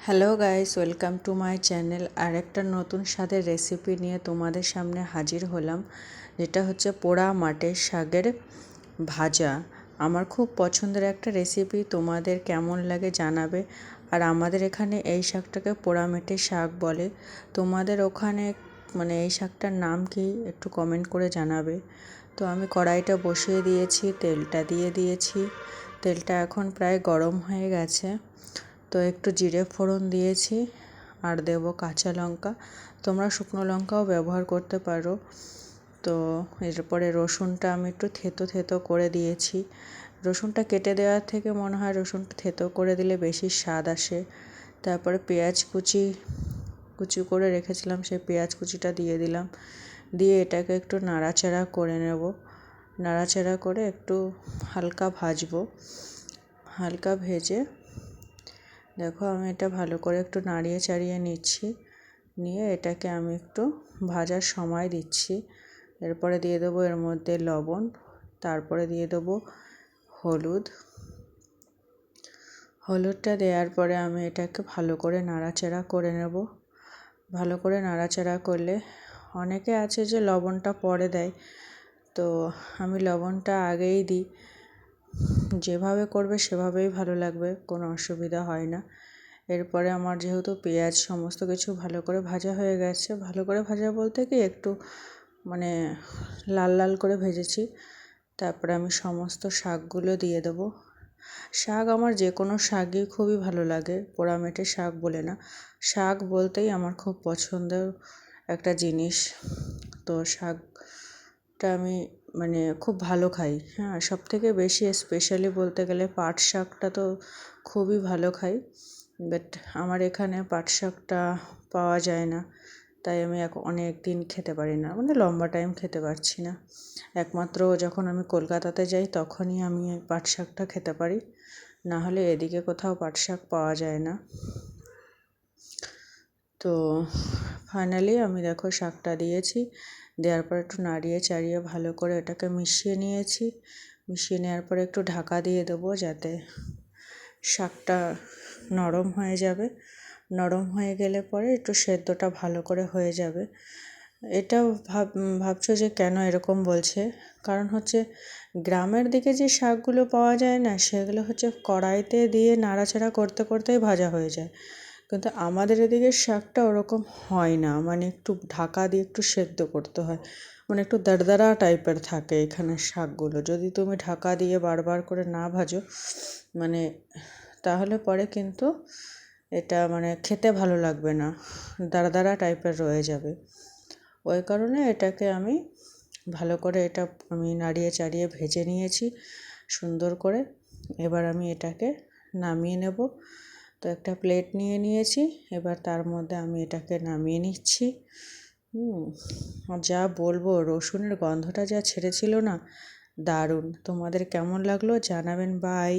Hello guys welcome to my channel আর একটা নতুন স্বাদের রেসিপি নিয়ে তোমাদের সামনে হাজির হলাম, যেটা হচ্ছে পোড়া মাটির শাকের ভাজা। আমার খুব পছন্দের একটা রেসিপি তোমাদের কেমন লাগে জানাবে। আর আমাদের এখানে এই শাকটাকে পোড়া মেটের শাক বলে। তোমাদের ওখানে মানে এই শাকটার নাম কি একটু কমেন্ট করে জানাবে। তো আমি কড়াইটা বসিয়ে দিয়েছি, তেলটা দিয়ে দিয়েছি। তেলটা এখন প্রায় গরম হয়ে গেছে। তো একটু জিরে ফোড়ন দিয়েছি আর দেব কাঁচা লঙ্কা। তোমরা শুকনো লঙ্কাও ব্যবহার করতে পারো। তো এরপরে রসুনটা আমি একটু থেতো থেতো করে দিয়েছি। রসুনটা কেটে দেওয়ার থেকে মনে হয় রসুনটা থেতো করে দিলে বেশি স্বাদ আসে। তারপরে পেঁয়াজ কুচি কুচি করে রেখেছিলাম, সেই পেঁয়াজ কুচিটা দিয়ে দিলাম। দিয়ে এটাকে একটু নাড়াচাড়া করে নেব। নাড়াচাড়া করে একটু হালকা ভাজবো। হালকা ভেজে দেখো, আমি এটা ভালো করে একটু নাড়িয়ে চাড়িয়ে নিচ্ছি। নিয়ে এটাকে আমি একটু ভাজার সময় দিচ্ছি। এরপরে দিয়ে দেবো এর মধ্যে লবণ, তারপরে দিয়ে দেবো হলুদ। হলুদটা দেওয়ার পরে আমি এটাকে ভালো করে নাড়াচাড়া করে নেব। ভালো করে নাড়াচাড়া করলে অনেকে আছে যে লবণটা পরে দেয়, তো আমি লবণটা আগেই দিই। যেভাবে করবে সেভাবেই ভালো লাগবে, কোনো অসুবিধা হয় না। এরপরে আমার যেহেতু পেঁয়াজ সমস্ত কিছু ভালো করে ভাজা হয়ে গেছে, ভালো করে ভাজা বলতে কি একটু মানে লাল লাল করে ভেজেছি, তারপরে আমি সমস্ত শাকগুলো দিয়ে দেবো। শাক আমার যে কোনো শাকই খুবই ভালো লাগে পোড়ামেটে শাক বলে না। শাক বলতেই আমার খুব পছন্দের একটা জিনিস। তো শাকটা আমি মানে খুব ভালো খাই। হ্যাঁ সব থেকে বেশি স্পেশালি বলতে গেলে পাট শাকটা তো খুবই ভালো খাই। বাট আমার এখানে পাট শাকটা পাওয়া যায় না। তাই আমি এক, অনেক দিন খেতে পারি না। মানে লম্বা টাইম খেতে পারছি না। একমাত্র যখন আমি কলকাতাতে যাই, তখনই আমি পাট শাকটা খেতে পারি। না হলে এদিকে কোথাও পাট শাক পাওয়া যায় না। তো ফাইনালি আমি দেখো শাকটা দিয়েছি। দেওয়ার পর একটু নাড়িয়ে চাড়িয়ে ভালো করে এটাকে মিশিয়ে নিয়েছি। মিশিয়ে নেওয়ার পরে একটু ঢাকা দিয়ে দেবো যাতে শাকটা নরম হয়ে যাবে। নরম হয়ে গেলে পরে একটু সেদ্ধটা ভালো করে হয়ে যাবে। এটাও ভাব, ভাবছ যে কেন এরকম বলছে? কারণ হচ্ছে গ্রামের দিকে যে শাকগুলো পাওয়া যায় না, সেগুলো হচ্ছে কড়াইতে দিয়ে নাড়াচাড়া করতে, করতেই ভাজা হয়ে যায়। কিন্তু আমাদের এদিকে শাকটা ওরকম হয় না। মানে একটু ঢাকা দিয়ে একটু সেদ্ধ করতে হয়। মানে একটু দারদারা টাইপের থাকে এখানে শাকগুলো। যদি তুমি ঢাকা দিয়ে বারবার করে না ভাজো মানে তাহলে পরে কিন্তু এটা মানে খেতে ভালো লাগবে না। দারদারা টাইপের রয়ে যাবে। ওই কারণে এটাকে আমি ভালো করে এটা আমি নাড়িয়ে চাড়িয়ে ভেজে নিয়েছি সুন্দর করে। এবার আমি এটাকে নামিয়ে নেব। তো একটা প্লেট নিয়ে নিয়েছি, এবার তার মধ্যে আমি এটাকে নামিয়ে নিচ্ছি। যা বলব, রসুনের গন্ধটা যা ছেড়েছিল না, দারুণ। তোমাদের কেমন লাগল জানাবেন বাই